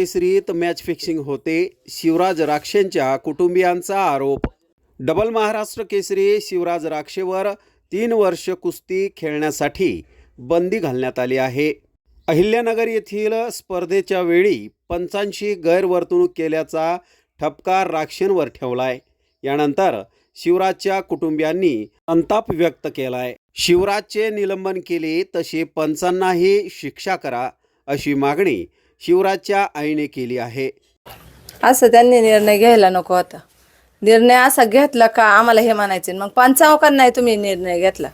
केसरीत match fixing होते. शिवराज राक्षेंच्या कुटुंबियांचा आरोप. डबल महाराष्ट्र केसरी शिवराज राक्षेवर तीन वर्ष कुस्ती खेळण्यासाठी बंदी घालण्यात आली आहे. अहिल्यानगर येथील स्पर्धेच्या वेळी पंचांशी गैरवर्तणूक केल्याचा ठपका राक्षेंवर ठेवलाय. यानंतर शिवराजच्या कुटुंबियांनी संताप व्यक्त केलाय. शिवराजचे निलंबन केले तसे पंचांनाही शिक्षा करा अशी मागणी शिवराजच्या आईने केली आहे. असं त्यांनी निर्णय घ्यायला नको होता निर्णय असा घेतला का आम्हाला हे म्हणायचे मग पंचावकांनाही नाही तुम्ही निर्णय घेतला.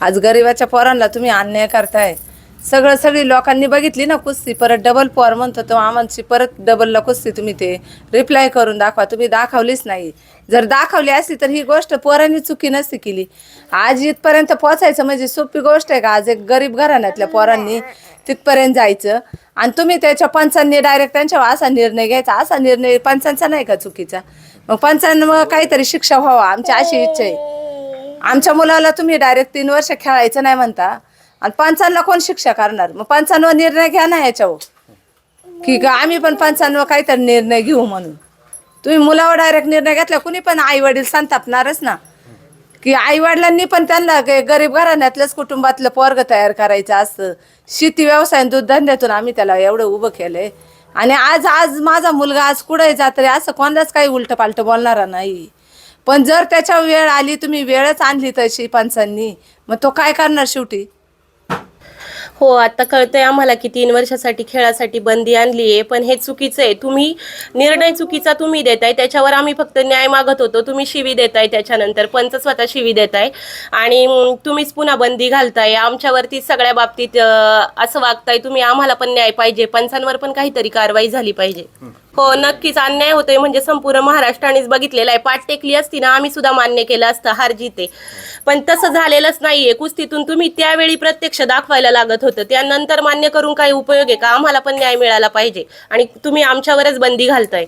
आज गरिबाच्या पोरांना तुम्ही अन्याय करताय. सगळं सगळी लोकांनी बघितली ना कुस्ती परत डबल पोर म्हणतो तो आमची परत डबलला कुस्ती तुम्ही ते रिप्लाय करून दाखवा. तुम्ही दाखवलीच नाही. जर दाखवली असती तर ही गोष्ट पोरांनी चुकी नसती केली. आज इथपर्यंत पोचायचं म्हणजे सोपी गोष्ट आहे का? आज एक गरीब घराण्यातल्या पोरांनी तिथपर्यंत जायचं. आणि तुम्ही त्याच्या पंचांनी डायरेक्ट त्यांच्यावर असा निर्णय घ्यायचा. असा निर्णय पंचांचा नाही का चुकीचा? मग पंचांना काहीतरी शिक्षा व्हावा आमची अशी इच्छा आहे. आमच्या मुलाला तुम्ही डायरेक्ट तीन वर्ष खेळायचं नाही म्हणता. आणि पंचांना कोण शिक्षा करणार? मग पंचांवर निर्णय घ्या ना याच्यावर की आम्ही पण पंचांवर काहीतरी निर्णय घेऊ म्हणून. तुम्ही मुलावर डायरेक्ट निर्णय घेतला कुणी पण आई वडील संतापणारच ना. की आई वडिलांनी पण त्यांना ग- गरीब घराण्यातलंच कुटुंबातलं पोरग तयार करायचं असतं शेती व्यवसाय दूध धंद्यातून आम्ही त्याला एवढं उभं केलंय. आणि आज आज माझा मुलगा आज कुठे जात रे असं कोणालाच काही उलट पालट बोलणारा नाही. पण जर त्याच्या वेळ आली तुम्ही वेळच आणली तशी पंचांनी मग तो काय करणार शेवटी? हो आता कळतंय आम्हाला की तीन वर्षासाठी खेळासाठी बंदी आणली आहे पण हे चुकीचं आहे. तुम्ही निर्णय चुकीचा तुम्ही देताय त्याच्यावर आम्ही फक्त न्याय मागत होतो. तुम्ही शिवी देताय त्याच्यानंतर पंच स्वतः शिवी देताय. आणि तुम्हीच पुन्हा बंदी घालताय. आमच्यावरती सगळ्या बाबतीत असं वागताय. तुम्ही आम्हाला पण न्याय पाहिजे. पंचांवर पण काहीतरी कारवाई झाली पाहिजे. हो नक्कीच अन्याय होतोय म्हणजे संपूर्ण महाराष्ट्रानेच बघितलेला आहे. पाठ टेकली असती ना आम्ही सुद्धा मान्य केलं असतं हार जिते. पण तसं झालेलंच नाहीये. कुस्तीतून तुम्ही त्यावेळी प्रत्यक्ष दाखवायला लागत होतं. त्यानंतर मान्य करून काही उपयोग आहे का? आम्हाला पण न्याय मिळाला पाहिजे. आणि तुम्ही आमच्यावरच बंदी घालताय.